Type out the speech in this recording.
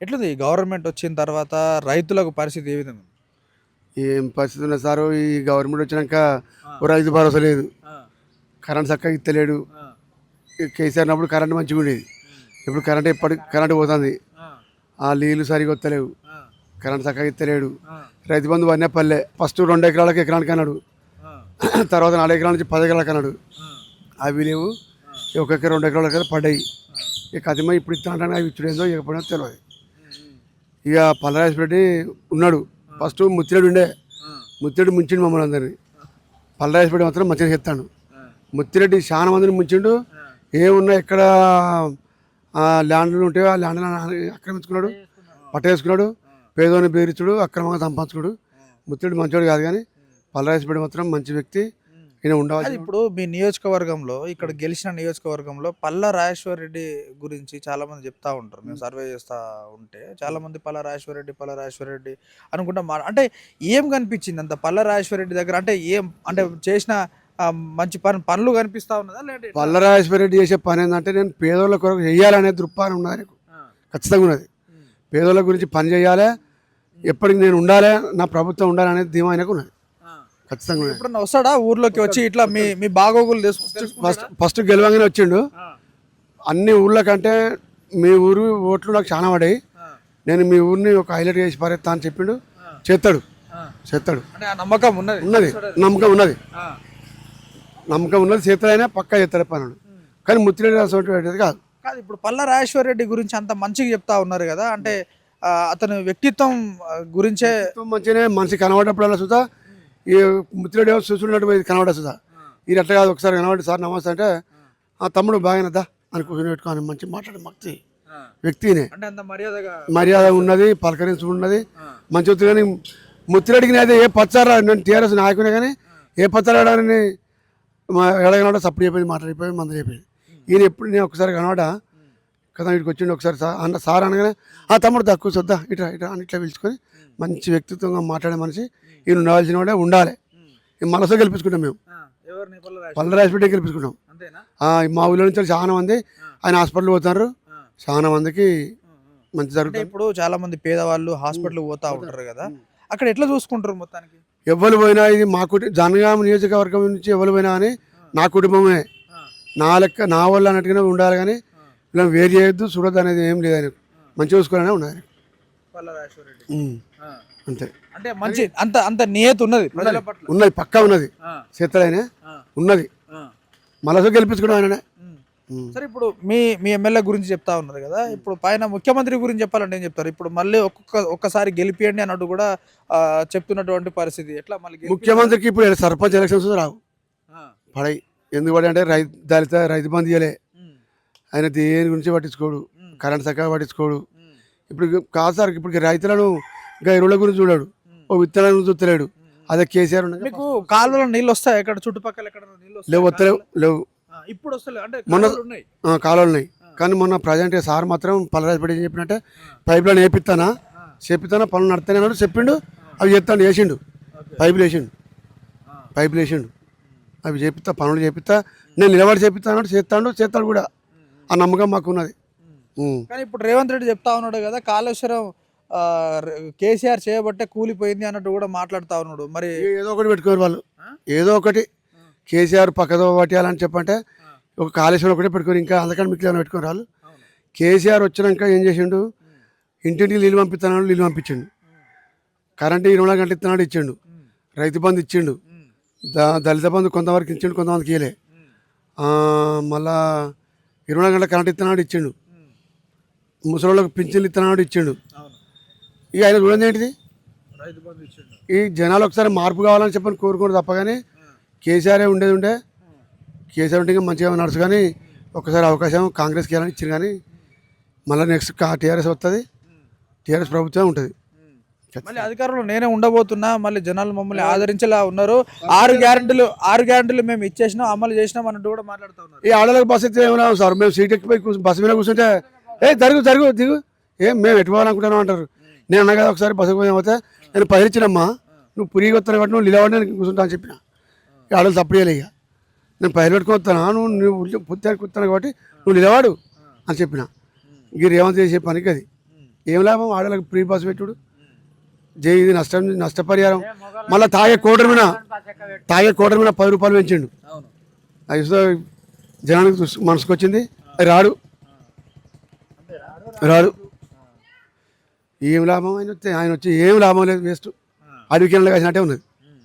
ఎట్లుంది? గవర్నమెంట్ వచ్చిన తర్వాత రైతులకు పరిస్థితి ఏ విధంగా ఉంది? ఏం పరిస్థితి ఉన్నది సారు ఈ గవర్నమెంట్ వచ్చినాక ఓ రైతు భరోసా లేదు. కరెంట్ చక్కగా ఇస్తలేడు ఈ కేసీఆర్ ఉన్నప్పుడు కరెంట్ మంచిగా ఉండేది. ఇప్పుడు కరెంట్ ఎప్పటి కరెంట్ పోతుంది. ఆ. నీళ్ళు సరిగా వస్తలేవు. కరెంట్ చక్కగా ఇస్తలేడు రైతు బంధు వన్నే పల్లె. ఫస్ట్ రెండు ఎకరాలకు ఎకరానికి అన్నాడు. తర్వాత నాలుగు ఎకరాల నుంచి పది ఎకరాలకు అన్నాడు. అవి లేవు. ఈ ఒక ఎకరం రెండు ఎకరాల ఎకరాలు పడ్డాయి. ఇక కదిమ ఇప్పుడు ఇస్తా అంటే అవి ఇచ్చుడేందో ఇకపోయినా తెలియదు. ఇక పల్లరాజు రెడ్డి ఉన్నాడు. ఫస్ట్ ముత్తిరెడ్డి ఉండే. ముత్తిరెడ్డి ముంచిండు మమ్మల్ని అందరినీ. పల్లరాజు రెడ్డి మాత్రం మంచిగా చెప్తాడు. ముత్తిరెడ్డి చాలా మందిని ముంచిండు. ఏమున్నా ఎక్కడ ఆ, ల్యాండ్లు ఉంటే ఆ ల్యాండ్లను ఆక్రమించుకున్నాడు. పట్టేసుకున్నాడు. పేదోని బెదిరించుడు అక్రమంగా సంపాదించుకున్నాడు. ముత్తిరెడ్డి మంచోడు కాదు కానీ పల్లరాజు రెడ్డి మాత్రం మంచి వ్యక్తి. ఉండవచ్చు ఇప్పుడు మీ నియోజకవర్గంలో ఇక్కడ గెలిచిన నియోజకవర్గంలో పల్లా రాజేశ్వర రెడ్డి గురించి చాలా మంది చెప్తా ఉంటారు. మేము సర్వే చేస్తా ఉంటే చాలా మంది పల్లా రాజేశ్వర రెడ్డి పల్లా రాజేశ్వర రెడ్డి అనుకుంటా మా అంటే ఏం కనిపించింది? అంత పల్లా రాజేశ్వర రెడ్డి దగ్గర అంటే ఏం అంటే చేసిన మంచి పని పనులు కనిపిస్తా ఉన్నదా? లేదంటే ఎట్లా? పల్లరాజేశ్వర రెడ్డి చేసే పని ఏంటంటే నేను పేదోళ్ళ కొరకు చేయాలనే దృక్పథం ఉన్నది ఖచ్చితంగా ఉన్నది. పేదోళ్ళ గురించి పని చేయాలి ఎప్పటికి నేను ఉండాలి నా ప్రభుత్వం ఉండాలి అనేది ధీమా ఆయనకు ఉన్నది. ఖచ్చితంగా. ఎప్పుడన్నా వస్తాడా ఊర్లోకి వచ్చి ఇట్లా మీ మీ బాగోగులు తెలుసు ఫస్ట్ ఫస్ట్ గెలవంగానే వచ్చిండు. అన్ని ఊర్ల కంటే మీ ఊరు ఓట్లు నాకు చాలా పడాయి నేను మీ ఊరిని ఒక హైలైట్ చేసి పారేస్తా అని చెప్పిండు. చేస్తాడు. చేస్తాడు. నమ్మకం ఉన్నది. ఉన్నది. నమ్మకం ఉన్నది. నమ్మకం ఉన్నది. చేస్తాడైనా పక్కా చేస్తాడు పనులు. కానీ ముత్తిరెడ్డి అసలు కాదు. కాదు ఇప్పుడు పల్లా రాజేశ్వర రెడ్డి గురించి అంత మంచిగా చెప్తా ఉన్నారు కదా. అంటే అతని వ్యక్తిత్వం గురించే మంచిగానే మనిషి కనబడ్డప్పుడల్లా సుధా ఈ ముత్తిరెడ్డి ఏమో చూసుకున్నట్టు పోయి కనబడ సుధా. ఇది అట్లా కాదు ఒకసారి కనబడి సార్ నమస్తే అంటే ఆ తమ్ముడు బాగానేదా అని కూర్చొని పెట్టుకొని మంచి మాట్లాడే భక్తి. వ్యక్తినే. మర్యాద ఉన్నది పలకరించి ఉన్నది మంచి వ్యక్తి కానీ ముత్తిరెడ్డికి అయితే ఏ పచ్చారా నేను టీఆర్ఎస్ నాయకునే కానీ ఏ పచ్చారాడని ఎడగనడా సప్పుడు అయిపోయింది మాట్లాడిపోయింది మంది అయిపోయింది ఈయన ఎప్పుడు నేను ఒకసారి కనబడా కదా ఇక్కడికి వచ్చిండు ఒకసారి సార్ అన్న సార్ అనగానే ఆ తమ్ముడు తక్కువ చూద్దా ఇట్లా ఇట్లా అని ఇట్లా పిలుచుకొని మంచి వ్యక్తిత్వంగా మాట్లాడే మనిషి ఈయన ఉండవలసిన వాడే ఉండాలి. ఈ మనసులో గెలిపించుకుంటాం మేము. ఎవరిని పల్లా రాజేశ్వర పల్లె రాసిపెట్టే గెలిపించుకుంటాం. మా ఊళ్ళో నుంచి చాలా మంది ఆయన హాస్పిటల్ పోతున్నారు చాలా మందికి మంచి జరుగుతుంది. ఇప్పుడు చాలా మంది పేదవాళ్ళు హాస్పిటల్ పోతా ఉంటారు కదా. అక్కడ ఎట్లా చూసుకుంటారు మొత్తానికి? ఎవరు పోయినా ఇది మా కుటుంబం జనగామ నియోజకవర్గం నుంచి ఎవరు పోయినా కానీ నా కుటుంబమే. నా లెక్క నా వల్ల అన్నట్టుగానే ఉండాలి కానీ ఇలా వేరు చేయొద్దు చూడొద్దు అనేది ఏం లేదు ఆయన మంచిగా చూసుకోవాలనే ఉన్నది అంతే. అంటే మంచి అంత అంత నియత ఉన్నది ఉన్నది. పక్కా ఉన్నది. చేస్తాడైనా ఉన్నది. మనసు గెలిపించుకోవడం ఆయననే. సరే ఇప్పుడు మీ మీ ఎమ్మెల్యే గురించి చెప్తా ఉన్నారు కదా. ఇప్పుడు పైన ముఖ్యమంత్రి గురించి చెప్పాలంటే ఏం చెప్తారు? ఇప్పుడు మళ్ళీ ఒక్కొక్క ఒక్కసారి గెలిపియండి అన్నట్టు కూడా చెప్తున్నటువంటి పరిస్థితి. ఎట్లా మళ్ళీ ముఖ్యమంత్రికి ఇప్పుడు సర్పంచ్ ఎలక్షన్స్ రావు. పడాయి ఎందుకు అంటే రైతు దళిత రైతు బంధు ఉమ్, ఆయన దేని గురించి పట్టించుకోడు? కరెంట్ చక్కగా పట్టించుకోడు. ఇప్పుడు కాదు సార్ ఇప్పుడు రైతులను ఇంకా ఎరువుల గురించి చూడాడు. ఓ విత్తనాల గురించి చూస్తలేడు. అదే కేసీఆర్ మీకు కాలువలో నీళ్ళు వస్తాయి? ఎక్కడ చుట్టుపక్కల ఎక్కడ? లేవు వస్తలేవు లేవు. ఇప్పుడు వస్తలేవు. అంటే మొన్న- కాలువలు ఉన్నాయి. కానీ మొన్న ప్రజెంట్ సార్ మాత్రం పల్లరాజపేట ఏం చెప్పినట్టే పైప్ లైన్ వేపిస్తానా ఆ, చేపిస్తానా పనులు నడతానే అన్నాడు చెప్పిండు అవి చేస్తాడు వేసిండు. పైపులు వేసిండు. పైపులు వేసిండు. అవి చేపిస్తా పనులు చేపిస్తా నేను నిలబడి చేపిస్తా అన్నాడు చేస్తాడు చేస్తాడు కూడా. ఆ నమ్మకం మాకు ఉన్నది ఉమ్. ఉమ్. కానీ ఇప్పుడు రేవంత్ రెడ్డి చెప్తా ఉన్నాడు కదా కాళేశ్వరం కేసీఆర్ చేయబట్టే కూలిపోయింది అన్నట్టు కూడా మాట్లాడుతా ఉన్నాడు. మరి ఏదో ఒకటి పెట్టుకోరు వాళ్ళు? ఏదో ఒకటి. కేసీఆర్ పక్కదో పట్టేయాలని చెప్పంటే ఒక కాళేశ్వరం ఒకటే పెట్టుకోరు ఇంకా అందుకని ఏమైనా పెట్టుకోరు వాళ్ళు. కేసీఆర్ వచ్చినాక ఏం చేసిండు? ఇంటింటికి నీళ్ళు పంపిస్తున్నాడు నీళ్ళు పంపించిండు. కరెంటు ఇరవై నాలుగు గంటలు ఇస్తున్నాడు ఇచ్చిండు. రైతు బంధు ఇచ్చిండు. దళిత బంధు కొంతవరకు ఇచ్చిండు కొంతమందికి ఇయలే మళ్ళా ఇరవై గంటల కరెంట్ ఇస్తున్నాడు ఇచ్చిండు. ముసలోళ్ళకి పింఛన్లు ఇస్తున్నాడు ఇచ్చిండు. ఇక ఆయన చూడండి ఏంటిది? ఈ జనాలు ఒకసారి మార్పు కావాలని చెప్పని కోరుకోరు తప్ప కానీ కేసీఆరే ఉండేది ఉండే. కేసీఆర్ ఉంటే ఇంకా మంచిగా నడుచు కానీ ఒకసారి అవకాశం కాంగ్రెస్కి వెళ్ళని ఇచ్చింది కానీ మళ్ళీ నెక్స్ట్ టీఆర్ఎస్ వస్తుంది టీఆర్ఎస్ ప్రభుత్వం ఉంటుంది. మళ్ళీ అధికారంలో నేనే ఉండబోతున్నా మళ్ళీ జనాలు మమ్మల్ని ఆదరించేలా ఉన్నారు. ఆరు గ్యారెంటీలు ఆరు గ్యారెంటీలు మేము ఇచ్చేసినాం అమలు చేసినాం అన్నట్టు కూడా మాట్లాడుతూ ఉన్నారు. ఈ ఆడలకు బస్సు ఎత్తే ఏమన్నా సార్? మేము సీట్ ఎక్కిపోయి బస్సు మీద కూర్చుంటే ఏ జరుగు జరుగు దిగు. ఏం మేము ఎటు పోవాలనుకుంటున్నాం అంటారు? నేను అన్నా కదా ఒకసారి బస్సుకు పోతే నేను పదిరిచ్చినమ్మా నువ్వు పురిగి వస్తాను కాబట్టి నువ్వు నిలబడి నేను కూర్చుంటా అని చెప్పిన. ఈ ఆడలు తప్పలేదు ఇక. నేను పైలు పెట్టుకొని వస్తాను? నువ్వు నువ్వు పుత్తానికి కూర్తాను కాబట్టి నువ్వు నిలవాడు అని చెప్పిన. ఈ రేవంత్ చేసే పనికి అది. ఏం లాభం? ఆడలకు ఫ్రీ బస్ పెట్టుడు. జై ఇది నష్టం నష్టపరిహారం. మళ్ళీ తాగే కోటర్ మీద తాగే కోటర్ మీద పది రూపాయలు పెంచిండు. అది జనానికి మనసుకు వచ్చింది అది రాడు. రాడు. ఏం లాభం? ఆయన వస్తే ఆయన వచ్చి ఏం లాభం లేదు వేస్ట్. అడిగినట్టే వెళ్ళి ఉన్నది.